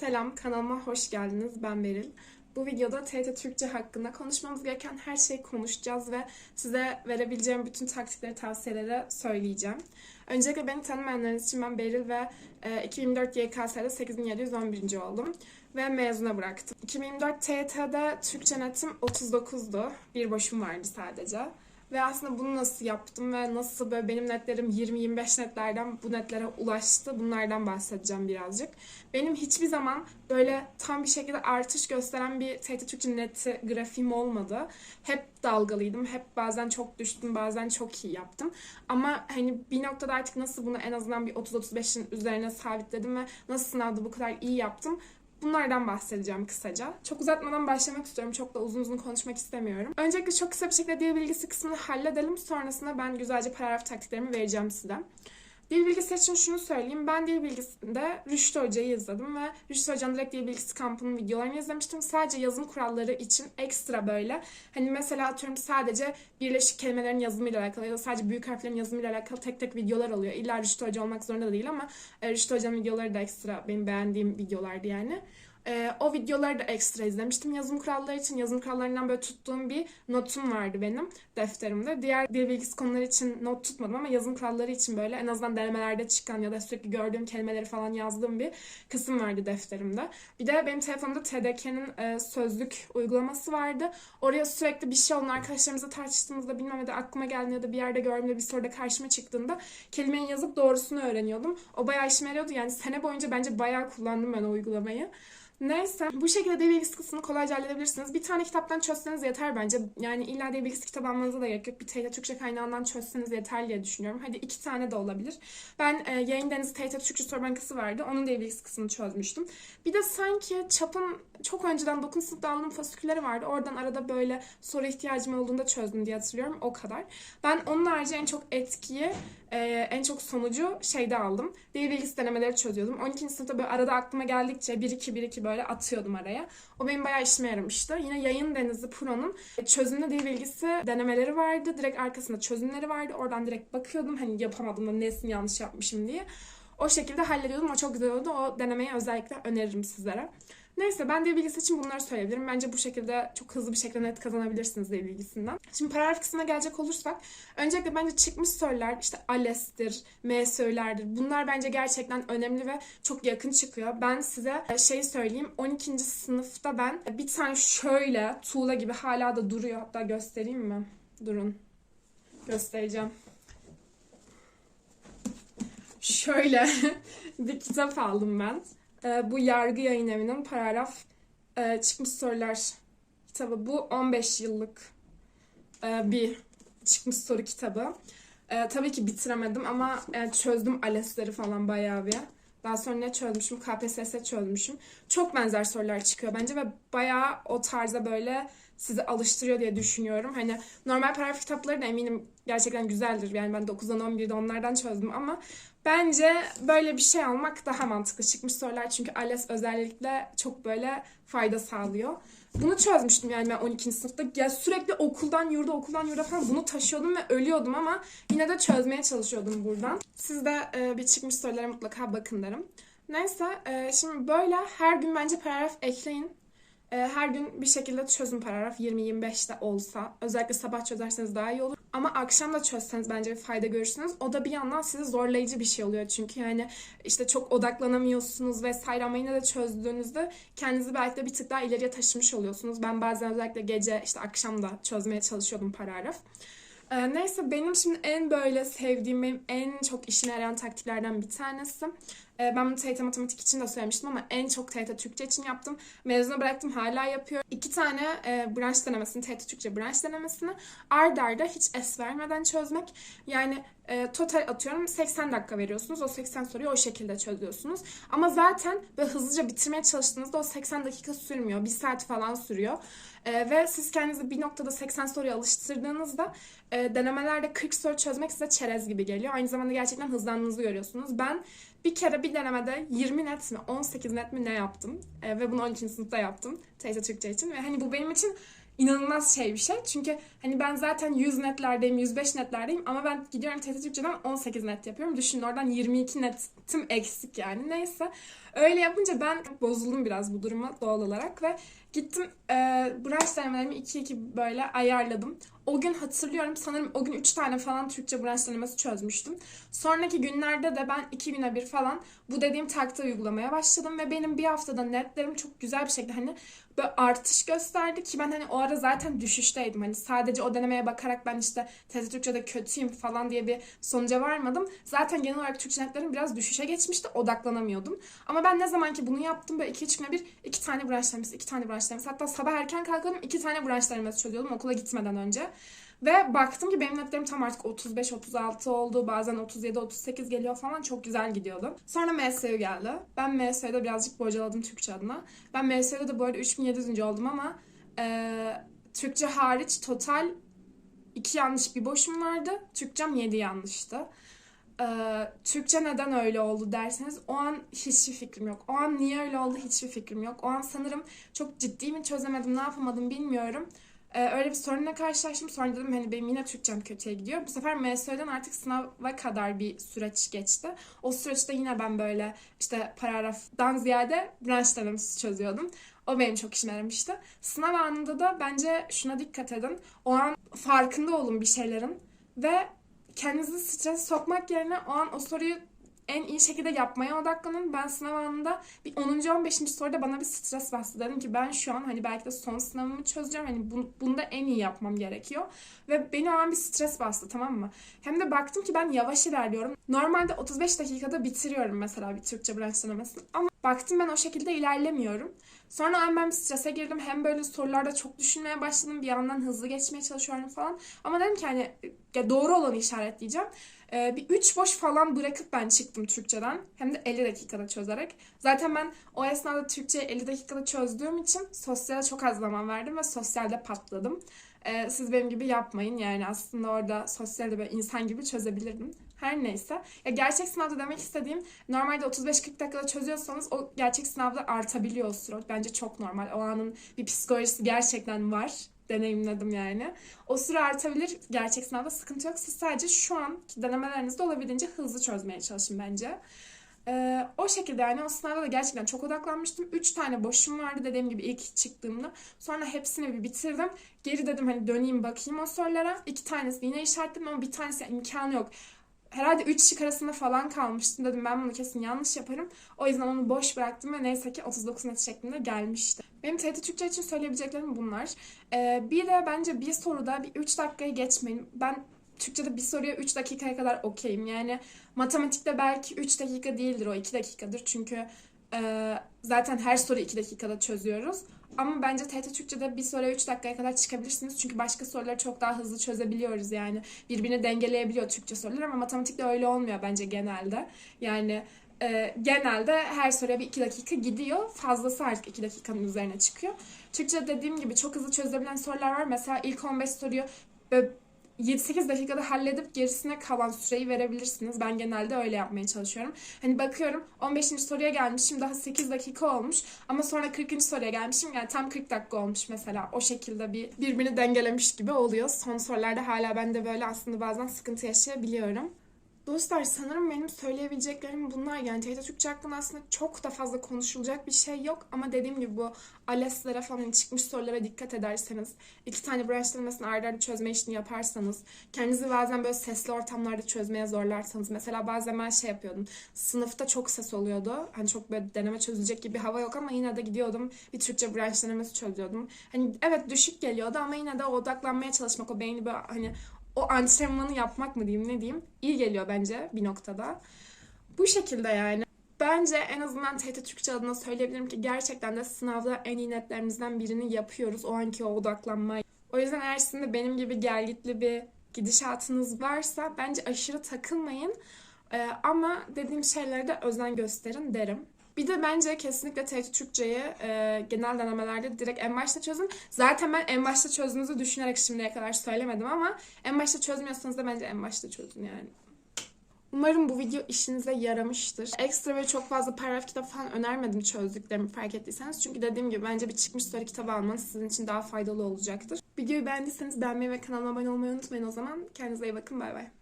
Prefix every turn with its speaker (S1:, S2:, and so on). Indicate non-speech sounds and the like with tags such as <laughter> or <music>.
S1: Selam, kanalıma hoş geldiniz. Ben Beril. Bu videoda TRT Türkçe hakkında konuşmamız gereken her şeyi konuşacağız ve size verebileceğim bütün taktikleri, tavsiyeleri söyleyeceğim. Öncelikle beni tanımayanlarınız için ben Beril ve e, 2024 YKS'de 8711. oldum ve mezuna bıraktım. 2024 TYT'de Türkçe netim 39'du. Bir boşum vardı sadece. Ve aslında bunu nasıl yaptım ve nasıl böyle benim netlerim 20-25 netlerden bu netlere ulaştı bunlardan bahsedeceğim birazcık. Benim hiçbir zaman böyle tam bir şekilde artış gösteren bir TRT Türkçe neti grafiğim olmadı. Hep dalgalıydım. Hep bazen çok düştüm, bazen çok iyi yaptım. Ama hani bir noktada artık nasıl bunu en azından bir 30-35'in üzerine sabitledim ve nasıl sınavda bu kadar iyi yaptım Bunlardan bahsedeceğim kısaca. Çok uzatmadan başlamak istiyorum. Çok da uzun uzun konuşmak istemiyorum. Öncelikle çok kısa bir şekilde dil bilgisi kısmını halledelim. Sonrasında ben güzelce paragraf taktiklerimi vereceğim size. Dil bilgisi için şunu söyleyeyim. Ben dil bilgisinde Rüştü Hoca'yı izledim ve Rüştü Hoca'nın direkt dil bilgisi kampının videolarını izlemiştim. Sadece yazım kuralları için ekstra böyle. Hani mesela atıyorum sadece birleşik kelimelerin yazımıyla alakalı ya da sadece büyük harflerin yazımıyla alakalı tek tek videolar oluyor. İlla Rüştü Hoca olmak zorunda da değil ama e, Rüştü Hoca'nın videoları da ekstra benim beğendiğim videolardı yani. Ee, o videoları da ekstra izlemiştim. Yazım kuralları için yazım kurallarından böyle tuttuğum bir notum vardı benim defterimde. Diğer dil bilgisi konuları için not tutmadım ama yazım kuralları için böyle en azından denemelerde çıkan ya da sürekli gördüğüm kelimeleri falan yazdığım bir kısım vardı defterimde. Bir de benim telefonumda TDK'nin e, sözlük uygulaması vardı. Oraya sürekli bir şey olan arkadaşlarımızla tartıştığımızda bilmem ya da aklıma geldiğinde ya da bir yerde gördüğümde bir soruda karşıma çıktığında kelimeyi yazıp doğrusunu öğreniyordum. O bayağı işime yarıyordu. Yani sene boyunca bence bayağı kullandım ben o uygulamayı. Neyse bu şekilde bilgisi kısmını kolayca halledebilirsiniz. Bir tane kitaptan çözseniz yeter bence. Yani illa dil bilgisi kitap almanıza da gerek yok. Bir TYT Türkçe kaynağından çözseniz yeter diye düşünüyorum. Hadi iki tane de olabilir. Ben e, Yayın Denizi TYT Türkçe Soru Bankası vardı. Onun bilgisi kısmını çözmüştüm. Bir de sanki çapın çok önceden 9. sınıfta aldığım fasikülleri vardı. Oradan arada böyle soru ihtiyacım olduğunda çözdüm diye hatırlıyorum. O kadar. Ben onun harici en çok etkiyi, e, en çok sonucu şeyde aldım. Dil bilgisi denemeleri çözüyordum. 12. sınıfta böyle arada aklıma geldikçe 1-2-1-2 böyle atıyordum araya. O benim bayağı işime yaramıştı. Yine Yayın Denizi Pro'nun çözümlü dil bilgisi denemeleri vardı. Direkt arkasında çözümleri vardı. Oradan direkt bakıyordum hani yapamadım da nesini yanlış yapmışım diye. O şekilde hallediyordum. O çok güzel oldu. O denemeyi özellikle öneririm sizlere. Neyse ben dil bilgisi için bunları söyleyebilirim. Bence bu şekilde çok hızlı bir şekilde net kazanabilirsiniz dil bilgisinden. Şimdi paragraf kısmına gelecek olursak öncelikle bence çıkmış sorular işte ALES'tir, MSÖ'lerdir. Bunlar bence gerçekten önemli ve çok yakın çıkıyor. Ben size şey söyleyeyim 12. sınıfta ben bir tane şöyle tuğla gibi hala da duruyor. Hatta göstereyim mi? Durun. Göstereceğim. Şöyle <laughs> bir kitap aldım ben. Ee, bu Yargı Yayın Evi'nin paragraf e, çıkmış sorular kitabı. Bu 15 yıllık e, bir çıkmış soru kitabı. E, tabii ki bitiremedim ama e, çözdüm ALES'leri falan bayağı bir. Daha sonra ne çözmüşüm? KPSS çözmüşüm. Çok benzer sorular çıkıyor bence ve bayağı o tarza böyle sizi alıştırıyor diye düşünüyorum. Hani normal paragraf kitapları da eminim gerçekten güzeldir. Yani ben 9'dan 11'de onlardan çözdüm ama bence böyle bir şey almak daha mantıklı. Çıkmış sorular çünkü ALES özellikle çok böyle fayda sağlıyor. Bunu çözmüştüm yani ben 12. sınıfta. Ya sürekli okuldan yurda okuldan yurda falan bunu taşıyordum ve ölüyordum ama yine de çözmeye çalışıyordum buradan. Siz de e, bir çıkmış sorulara mutlaka bakın derim. Neyse e, şimdi böyle her gün bence paragraf ekleyin. E, her gün bir şekilde çözün paragraf 20-25'te olsa. Özellikle sabah çözerseniz daha iyi olur. Ama akşam da çözseniz bence bir fayda görürsünüz. O da bir yandan size zorlayıcı bir şey oluyor. Çünkü yani işte çok odaklanamıyorsunuz vesaire ama yine de çözdüğünüzde kendinizi belki de bir tık daha ileriye taşımış oluyorsunuz. Ben bazen özellikle gece işte akşam da çözmeye çalışıyordum paragraf. Ee, neyse benim şimdi en böyle sevdiğim, benim en çok işine yarayan taktiklerden bir tanesi. Ee, ben bunu TYT Matematik için de söylemiştim ama en çok TYT Türkçe için yaptım. Mezuna bıraktım hala yapıyorum. İki tane e, branş denemesini, TYT Türkçe branş denemesini ard arda hiç es vermeden çözmek. Yani e, total atıyorum 80 dakika veriyorsunuz. O 80 soruyu o şekilde çözüyorsunuz. Ama zaten böyle hızlıca bitirmeye çalıştığınızda o 80 dakika sürmüyor. Bir saat falan sürüyor. E, ve siz kendinizi bir noktada 80 soruya alıştırdığınızda e, denemelerde 40 soru çözmek size çerez gibi geliyor. Aynı zamanda gerçekten hızlandığınızı görüyorsunuz. Ben bir kere bir denemede 20 net mi 18 net mi ne yaptım. E, ve bunu 12. sınıfta yaptım. TYT Türkçe için. Ve hani bu benim için inanılmaz şey bir şey. Çünkü hani ben zaten 100 netlerdeyim, 105 netlerdeyim ama ben gidiyorum TYT Türkçe'den 18 net yapıyorum. Düşünün oradan 22 netim eksik yani. Neyse. Öyle yapınca ben bozuldum biraz bu duruma doğal olarak ve gittim e, branş denemelerimi 2-2 böyle ayarladım. O gün hatırlıyorum sanırım o gün 3 tane falan Türkçe branş denemesi çözmüştüm. Sonraki günlerde de ben 2 güne bir falan bu dediğim taktiği uygulamaya başladım ve benim bir haftada netlerim çok güzel bir şekilde hani böyle artış gösterdi ki ben hani o ara zaten düşüşteydim. Hani sadece o denemeye bakarak ben işte TET Türkçe'de kötüyüm falan diye bir sonuca varmadım. Zaten genel olarak Türkçe netlerim biraz düşüşe geçmişti. Odaklanamıyordum. Ama ben ne zaman ki bunu yaptım böyle 2-3 güne bir iki tane branş denemesi, iki tane branş denemesi. Hatta sabah erken kalkıyordum iki tane denemesi çözüyordum okula gitmeden önce. Ve baktım ki benim netlerim tam artık 35-36 oldu. Bazen 37-38 geliyor falan. Çok güzel gidiyordu. Sonra MSU geldi. Ben MSU'da birazcık bocaladım Türkçe adına. Ben MSU'da da bu arada 3700. oldum ama e, Türkçe hariç total 2 yanlış bir boşum vardı. Türkçem 7 yanlıştı. Ee, Türkçe neden öyle oldu derseniz o an hiçbir fikrim yok. O an niye öyle oldu hiçbir fikrim yok. O an sanırım çok ciddi mi çözemedim ne yapamadım bilmiyorum. Ee, öyle bir sorunla karşılaştım. Sonra dedim hani benim yine Türkçem kötüye gidiyor. Bu sefer MSÖ'den artık sınava kadar bir süreç geçti. O süreçte yine ben böyle işte paragraftan ziyade branş denemesi çözüyordum. O benim çok işime yaramıştı. Sınav anında da bence şuna dikkat edin. O an farkında olun bir şeylerin ve kendinizi strese sokmak yerine o an o soruyu en iyi şekilde yapmaya odaklanın. Ben sınav anında bir 10. 15. soruda bana bir stres bastı. Dedim ki ben şu an hani belki de son sınavımı çözeceğim. Hani bunu, bunu da en iyi yapmam gerekiyor. Ve beni o an bir stres bastı tamam mı? Hem de baktım ki ben yavaş ilerliyorum. Normalde 35 dakikada bitiriyorum mesela bir Türkçe branş denemesini. Ama baktım ben o şekilde ilerlemiyorum. Sonra hem ben strese girdim hem böyle sorularda çok düşünmeye başladım. Bir yandan hızlı geçmeye çalışıyorum falan. Ama dedim ki hani ya doğru olanı işaretleyeceğim. Ee, bir 3 boş falan bırakıp ben çıktım Türkçeden. Hem de 50 dakikada çözerek. Zaten ben o esnada Türkçeyi 50 dakikada çözdüğüm için sosyale çok az zaman verdim ve sosyalde patladım. Ee, siz benim gibi yapmayın. Yani aslında orada sosyalde böyle insan gibi çözebilirdim. Her neyse. Ya gerçek sınavda demek istediğim normalde 35-40 dakikada çözüyorsanız o gerçek sınavda artabiliyor o süre. Bence çok normal. O anın bir psikolojisi gerçekten var. Deneyimledim yani. O süre artabilir. Gerçek sınavda sıkıntı yok. Siz sadece şu anki denemelerinizde olabildiğince hızlı çözmeye çalışın bence. Ee, o şekilde yani o sınavda da gerçekten çok odaklanmıştım. Üç tane boşum vardı dediğim gibi ilk çıktığımda. Sonra hepsini bir bitirdim. Geri dedim hani döneyim bakayım o sorulara. İki tanesi yine işaretledim ama bir tanesi imkanı yok herhalde 3 şık arasında falan kalmıştım. Dedim ben bunu kesin yanlış yaparım. O yüzden onu boş bıraktım ve neyse ki 39 net şeklinde gelmişti. Benim TRT Türkçe için söyleyebileceklerim bunlar. Ee, bir de bence bir soruda bir 3 dakikayı geçmeyin. Ben Türkçe'de bir soruya 3 dakikaya kadar okeyim. Yani matematikte belki 3 dakika değildir o 2 dakikadır. Çünkü e, zaten her soru 2 dakikada çözüyoruz. Ama bence TRT Türkçe'de bir soruya 3 dakikaya kadar çıkabilirsiniz. Çünkü başka soruları çok daha hızlı çözebiliyoruz yani. Birbirini dengeleyebiliyor Türkçe sorular ama matematikte öyle olmuyor bence genelde. Yani e, genelde her soruya bir 2 dakika gidiyor. Fazlası artık 2 dakikanın üzerine çıkıyor. Türkçe dediğim gibi çok hızlı çözebilen sorular var. Mesela ilk 15 soruyu böyle 7-8 dakikada halledip gerisine kalan süreyi verebilirsiniz. Ben genelde öyle yapmaya çalışıyorum. Hani bakıyorum 15. soruya gelmişim daha 8 dakika olmuş ama sonra 40. soruya gelmişim yani tam 40 dakika olmuş mesela. O şekilde bir birbirini dengelemiş gibi oluyor. Son sorularda hala ben de böyle aslında bazen sıkıntı yaşayabiliyorum. Dostlar sanırım benim söyleyebileceklerim bunlar. Yani TRT Türkçe hakkında aslında çok da fazla konuşulacak bir şey yok. Ama dediğim gibi bu ALES'lere falan çıkmış sorulara dikkat ederseniz, iki tane branş denemesini arda arda çözme işini yaparsanız, kendinizi bazen böyle sesli ortamlarda çözmeye zorlarsanız. Mesela bazen ben şey yapıyordum. Sınıfta çok ses oluyordu. Hani çok böyle deneme çözülecek gibi bir hava yok ama yine de gidiyordum. Bir Türkçe branş denemesi çözüyordum. Hani evet düşük geliyordu ama yine de odaklanmaya çalışmak, o beyni böyle hani o antrenmanı yapmak mı diyeyim ne diyeyim iyi geliyor bence bir noktada. Bu şekilde yani. Bence en azından TRT Türkçe adına söyleyebilirim ki gerçekten de sınavda en iyi netlerimizden birini yapıyoruz. O anki o odaklanma. O yüzden eğer sizin de benim gibi gelgitli bir gidişatınız varsa bence aşırı takılmayın. Ee, ama dediğim şeylere de özen gösterin derim. Bir de bence kesinlikle TRT Türkçe'yi e, genel denemelerde direkt en başta çözün. Zaten ben en başta çözdüğünüzü düşünerek şimdiye kadar söylemedim ama en başta çözmüyorsanız da bence en başta çözün yani. Umarım bu video işinize yaramıştır. Ekstra ve çok fazla paragraf kitap falan önermedim çözdüklerimi fark ettiyseniz. Çünkü dediğim gibi bence bir çıkmış soru kitabı almanız sizin için daha faydalı olacaktır. Videoyu beğendiyseniz beğenmeyi ve kanalıma abone olmayı unutmayın o zaman. Kendinize iyi bakın bay bay.